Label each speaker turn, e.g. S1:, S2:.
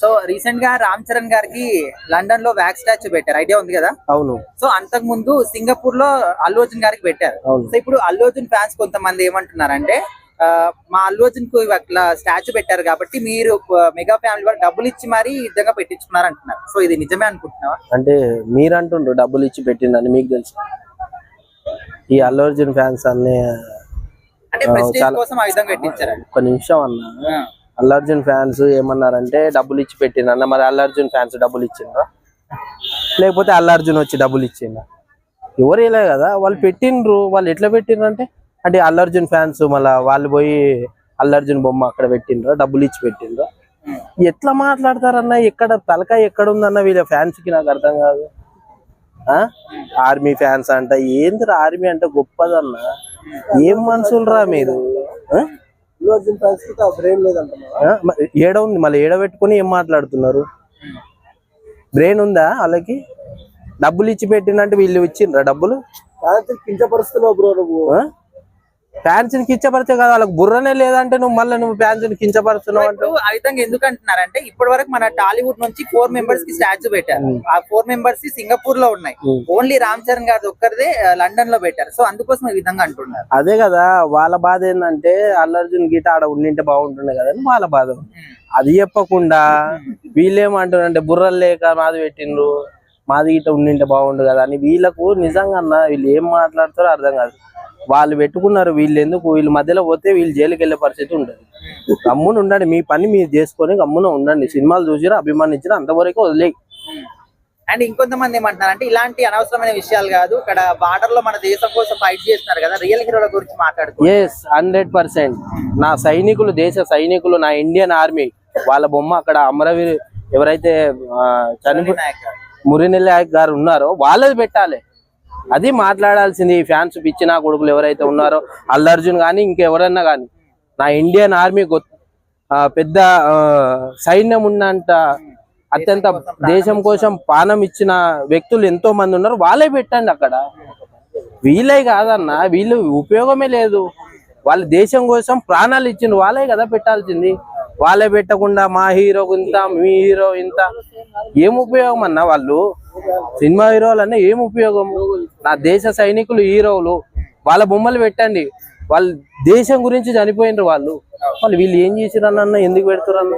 S1: So రీసెంట్గా రామ్ చరణ్ గారికి లండన్లో వ్యాక్ స్టాచ్యూ పెట్టారు. ఐడియా ఉంది కదా?
S2: అవును.
S1: సో అంతకు ముందు సింగపూర్లో అల్లు అర్జున్ గారికి పెట్టారు. సో ఇప్పుడు అల్లు అర్జున్ ఫ్యాన్స్ కొంతమంది ఏమంటున్నారంటే మా అల్లు అర్జున్కు అట్లా స్టాచ్యూ పెట్టారు కాబట్టి మీరు మెగా ఫ్యామిలీ వాళ్ళు డబ్బులు ఇచ్చి మరీ విధంగా పెట్టించుకున్నారు అంటున్నారు. సో ఇది నిజమే అనుకుంటున్నావా?
S2: అంటే మీరంటుండ్రు డబ్బులు ఇచ్చి పెట్టిందని మీకు తెలుసు. ఈ అల్లు అర్జున్ ఫ్యాన్స్ అన్ని
S1: అంటే కోసం ఆ విధంగా పెట్టించారండి
S2: ఒక నిమిషం అన్న. అల్లు అర్జున్ ఫ్యాన్స్ ఏమన్నారంటే డబ్బులు ఇచ్చి పెట్టిండ్రు మరి అల్లు అర్జున్ ఫ్యాన్స్ డబ్బులు ఇచ్చిండ్రా? లేకపోతే అల్లు అర్జున్ వచ్చి డబ్బులు ఇచ్చిండ ఎవరు ఇలా కదా వాళ్ళు పెట్టిండ్రు. వాళ్ళు ఎట్లా పెట్టిండ్రు అంటే అంటే అల్లు అర్జున్ ఫ్యాన్స్ మళ్ళీ వాళ్ళు పోయి అల్లార్జున్ బొమ్మ అక్కడ పెట్టిండ్రా డబ్బులు ఇచ్చి పెట్టిండ్రా? ఎట్లా మాట్లాడతారన్న? ఎక్కడ తలకాయ ఎక్కడ ఉందన్న వీళ్ళ ఫ్యాన్స్కి నాకు అర్థం కాదు. ఆర్మీ ఫ్యాన్స్ అంట ఏందిరా ఆర్మీ అంటే గొప్పదన్న? ఏం మనుషులరా మీరు? ఆ? ఏడ ఉంది? మళ్ళీ ఏడ పెట్టుకుని ఏం మాట్లాడుతున్నారు? బ్రెయిన్ ఉందా వాళ్ళకి? డబ్బులు ఇచ్చి పెట్టినంటే వీళ్ళు ఇచ్చిండ్రా డబ్బులు?
S3: కించపరుస్తున్నావు బ్రో నువ్వు.
S2: ఫ్యాన్స్ని కించపరిచే కదా వాళ్ళకి బుర్రనే లేదంటే నువ్వు మళ్ళీ నువ్వు ఫ్యాన్స్ని కించపరుస్తున్నావు అంటే
S1: ఆ విధంగా ఎందుకు అంటున్నారంటే ఇప్పటి వరకు మన టాలీవుడ్ నుంచి ఫోర్ మెంబర్స్కి స్టాచ్యూ పెట్టారు. ఆ ఫోర్ మెంబర్స్ సింగపూర్లో ఉన్నాయి. ఓన్లీ రామ్ చరణ్ గారి ఒక్కరిదే లండన్లో పెట్టారు. సో అందుకోసం ఈ విధంగా అంటున్నారు.
S2: అదే కదా వాళ్ళ బాధ ఏంటంటే అల్లు అర్జున్ గీత ఆడ ఉండింటే బాగుంటుండే కదా అని వాళ్ళ బాధ. అది చెప్పకుండా వీళ్ళేమంటారంటే బుర్రలు లేక మాది పెట్టిండ్రు మాది గిట్ట ఉండింటే బాగుండు కదా అని వీళ్ళకు నిజంగా అన్న వీళ్ళు ఏం మాట్లాడతారో అర్థం కాదు. వాళ్ళు పెట్టుకున్నారు వీళ్ళు ఎందుకు? వీళ్ళ మధ్యలో పోతే వీళ్ళు జైలుకి వెళ్ళే పరిస్థితి ఉంటుంది గమ్మున ఉండండి మీ పని మీరు చేసుకొని గమ్మున ఉండండి. సినిమాలు చూసిరా అభిమానించిన అంతవరకు వదిలే
S1: అండ్ ఇంకొంతమంది ఏమంటున్నారంటే ఇలాంటి అనవసరమైన విషయాలు కాదు ఇక్కడ బార్డర్లో మన దేశం కోసం ఫైట్ చేస్తున్నారు కదా రియల్ హీరోల గురించి మాట్లాడుకో.
S2: ఎస్ హండ్రెడ్ పర్సెంట్ నా సైనికులు దేశ సైనికులు నా ఇండియన్ ఆర్మీ వాళ్ళ బొమ్మ అక్కడ అమరవీర్ ఎవరైతే చనిపో మురినెల్లి నాయక్ గారు ఉన్నారో వాళ్ళది పెట్టాలి. అది మాట్లాడాల్సింది. ఫ్యాన్స్ పిచ్చి నా కొడుకులు ఎవరైతే ఉన్నారో అల్లు అర్జున్ కానీ ఇంకెవరన్నా కానీ నా ఇండియన్ ఆర్మీ పెద్ద సైన్యం ఉన్నంత అత్యంత దేశం కోసం పానం ఇచ్చిన వ్యక్తులు ఎంతో మంది ఉన్నారు. వాళ్ళే పెట్టండి అక్కడ. వీళ్ళే కాదన్న వీళ్ళు ఉపయోగమే లేదు. వాళ్ళ దేశం కోసం ప్రాణాలు ఇచ్చిండ్రు వాళ్ళే కదా పెట్టాల్సింది. వాళ్ళే పెట్టకుండా మా హీరో ఇంత మీ హీరో ఇంత. ఏం ఉపయోగం అన్న వాళ్ళు? సినిమా హీరోలు అన్న ఏం ఉపయోగం? నా దేశ సైనికులు హీరోలు వాళ్ళ బొమ్మలు పెట్టండి. వాళ్ళు దేశం గురించి చనిపోయినారు వాళ్ళు. వాళ్ళు వీళ్ళు ఏం చేసిరన్న ఎందుకు పెడతారన్న